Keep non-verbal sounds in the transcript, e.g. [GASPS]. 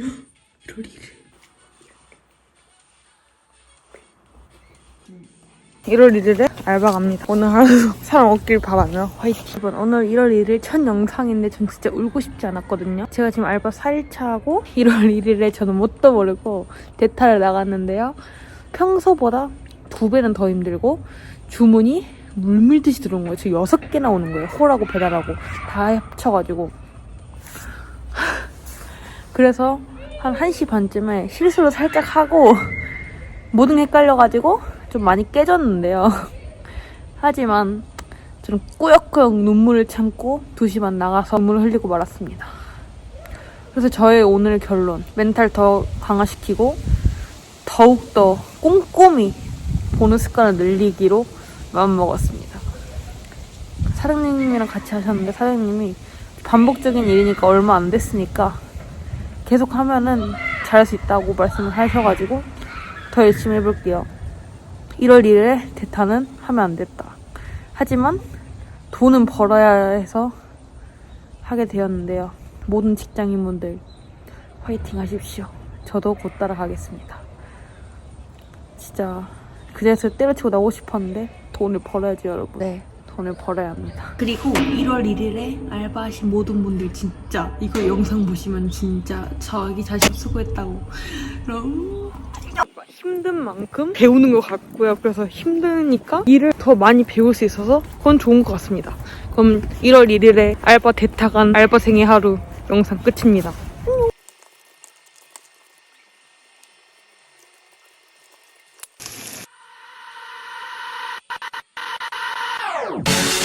[GASPS] 1월 1일 1월 1일에 알바 갑니다. 오늘 하루도 [LAUGHS] 사람 없길 바라며 화이팅. 여러분 오늘 1월 1일 첫 영상인데 전 진짜 울고 싶지 않았거든요. 제가 지금 알바 4일차고 1월 1일에 저는 뭣도 모르고 대타를 나갔는데요. 평소보다 두 배는 더 힘들고 주문이 물밀듯이 들어온 거예요. 지금 여섯 개나 오는 거예요. 홀하고 배달하고 다 합쳐가지고. 그래서 한 1시 반쯤에 실수를 살짝 하고 [LAUGHS] 모든 게 헷갈려가지고 좀 많이 깨졌는데요. [LAUGHS] 하지만 저는 꾸역꾸역 눈물을 참고 2시 반 나가서 눈물을 흘리고 말았습니다. 그래서 저의 오늘 결론 멘탈 더 강화시키고 더욱더 꼼꼼히 보는 습관을 늘리기로 마음먹었습니다. 사장님이랑 같이 하셨는데 사장님이 반복적인 일이니까 얼마 안 됐으니까 계속 하면은 잘할 수 있다고 말씀을 하셔가지고 더 열심히 해볼게요. 1월 1일에 대타는 하면 안 됐다. 하지만 돈은 벌어야 해서 하게 되었는데요. 모든 직장인분들 화이팅 하십시오. 저도 곧 따라가겠습니다. 진짜 그 자리에서 때려치고 나오고 싶었는데 돈을 벌어야지 여러분. 네. 돈을 벌어야 합니다. 그리고 1월 1일에 알바하신 모든 분들 진짜 이거 영상 보시면 진짜 저기 자신 수고했다고 너무 힘든 만큼 배우는 것 같고요. 그래서 힘드니까 일을 더 많이 배울 수 있어서 그건 좋은 것 같습니다. 그럼 1월 1일에 알바 대타간 알바생의 하루 영상 끝입니다. Woo!